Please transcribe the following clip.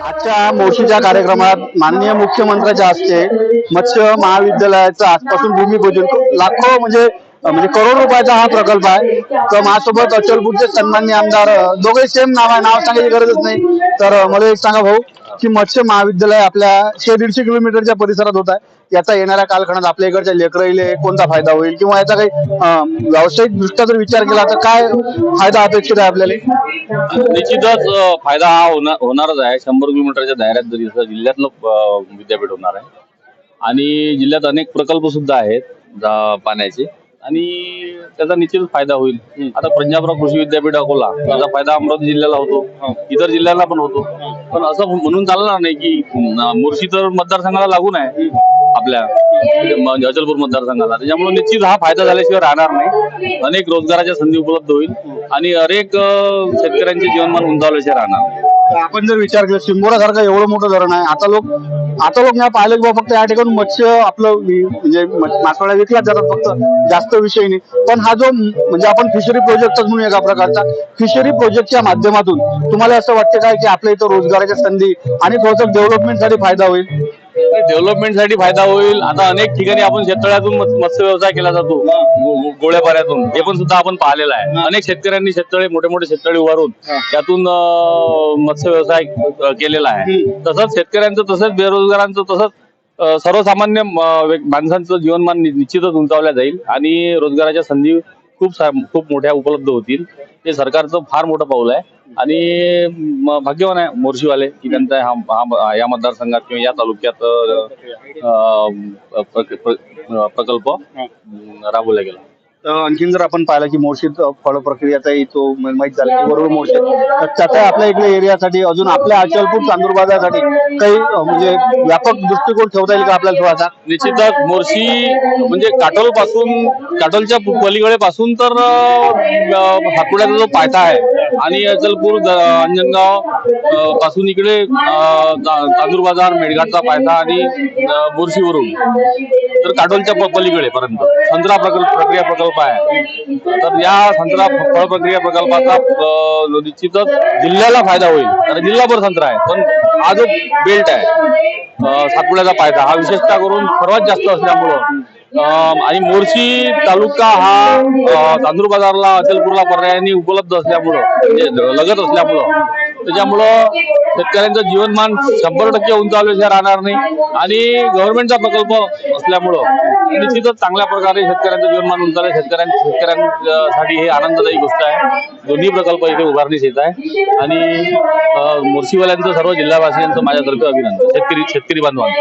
आजच्या मोशीच्या कार्यक्रमात माननीय मुख्यमंत्र्याच्या हस्ते मत्स्य महाविद्यालयाचं आजपासून भूमिपूजन लाखो म्हणजे म्हणजे करोड रुपयाचा हा प्रकल्प आहे. तर माझ्यासोबत अचलपूरचे सन्मान्य आमदार दोघे सेम नाव आहे नाव सांगायची गरजच नाही. तर मला एक सांगा भाऊ. की मत्स्य महाविद्यालय आपल्या शे दीडशे किलोमीटरच्या परिसरात होत आहे. याचा येणाऱ्या कालखंडात आपल्या इकडच्या लेकराईले कोणता फायदा होईल किंवा याचा काही व्यावसायिक दृष्ट्या जर विचार केला तर काय फायदा अपेक्षित आहे आपल्याला? निश्चितच फायदा हा होणार होणारच आहे. शंभर किलोमीटरच्या दायऱ्यात जरी जिल्ह्यातलं विद्यापीठ होणार आहे. आणि जिल्ह्यात अनेक प्रकल्प सुद्धा आहेत पाण्याचे. आणि त्याचा निश्चित फायदा होईल. आता पंजाबराव कृषी विद्यापीठ अकोला त्याचा फायदा अमरावती जिल्ह्याला होतो. इतर जिल्ह्यांना पण होतो. पण असं म्हणून चालणार नाही की मुर्शी तर मतदारसंघाला लागून आहे आपल्या म्हणजे अचलपूर मतदारसंघाला. त्याच्यामुळे निश्चित हा फायदा झाल्याशिवाय राहणार नाही. अनेक रोजगाराच्या संधी उपलब्ध होईल आणि अनेक शेतकऱ्यांचे जीवनमान उंचावल्याशिवाय राहणार आपण जर विचार केला शिंबोरा सारखं एवढं मोठं धरण आहे. आता लोक आता लोक नाही पाहिले की फक्त या ठिकाणी मत्स्य आपलं म्हणजे म- विकल्या जातात फक्त जास्त विषय नाही. पण हा जो म्हणजे आपण फिशरी प्रोजेक्टच म्हणून एका प्रकारचा फिशरी प्रोजेक्टच्या माध्यमातून तुम्हाला असं वाटतं काय की आपल्या इथं रोजगाराच्या संधी आणि थोडंसं डेव्हलपमेंटसाठी फायदा होईल? डेव्हलपमेंटसाठी फायदा होईल. आता अनेक ठिकाणी आपण शेततळ्यातून मत्स- मत्स्य व्यवसाय केला जातो. गोळ्यापाऱ्यातून. हे पण सुद्धा आपण पाहिलेलं आहे. अनेक शेतकऱ्यांनी शेततळे मोठे मोठे शेततळे उभारून त्यातून मत्स्य व्यवसाय केलेला आहे. तसंच शेतकऱ्यांचं तसंच बेरोजगारांचं तसंच सर्वसामान्य माणसांचं जीवनमान निश्चितच उंचावल्या जाईल. आणि रोजगाराच्या संधी खूप सा- खूप मोठ्या उपलब्ध होतील. हे सरकारचं फार मोठं पाऊल आहे. आणि भाग्यवान आहे मोर्शीवाले की त्यांचा हा या मतदारसंघात किंवा या तालुक्यात प्रकल्प राबवला गेला. आणखीन जर आपण पाहिलं की मोर्शीत फळ प्रक्रियाचाही तो माहीत झाला की बरोबर मोर्शी तर त्याचा आपल्या इकडे एरियासाठी अजून आपल्या अचलपूर चांदूर बाजारसाठी काही म्हणजे व्यापक दृष्टिकोन ठेवता येईल का आपल्याला थोडासा? निश्चितच मोर्शी म्हणजे काटोलपासून काटोलच्या पलीकडे पासून तर हाकुड्याचा जो पायथा आहे आणि अचलपूर अंजनगावपासून इकडे अं, तांदूर बाजार मेडघाटचा पायथा आणि बुरशीवरून. तर काटोलच्या पलीकडे पर्यंत संत्रा प्रकल्प प्रक्रिया प्रकल्प आहे. तर या संत्रा फळ प्रक्रिया प्रकल्पाचा निश्चितच जिल्ह्याला फायदा होईल. कारण जिल्हाभर संत्रा आहे. पण हा जो बेल्ट आहे सातपुड्याचा पायथा हा विशेषतः करून सर्वात जास्त असल्यामुळं आणि मोर्शी तालुका हा अं, तांदूर बाजारला अचलपूरला पर्यायाने उपलब्ध असल्यामुळं म्हणजे लगत असल्यामुळं त्याच्यामुळं शेतकऱ्यांचं जीवनमान शंभर टक्के उंचावल्याशिवाय राहणार नाही. आणि गव्हर्नमेंटचा प्रकल्प असल्यामुळं निश्चितच चांगल्या प्रकारे शेतकऱ्यांचं जीवनमान उंचावलं. शेतकऱ्यां शेतकऱ्यांसाठी हे आनंददायी गोष्ट आहे. दोन्ही प्रकल्प इथे उभारणीस येत आहे. आणि मोर्शीवाल्यांचं सर्व जिल्हावासियांचं माझ्यातर्फे अभिनंदन. शेतकरी शेतकरी बांधवांचं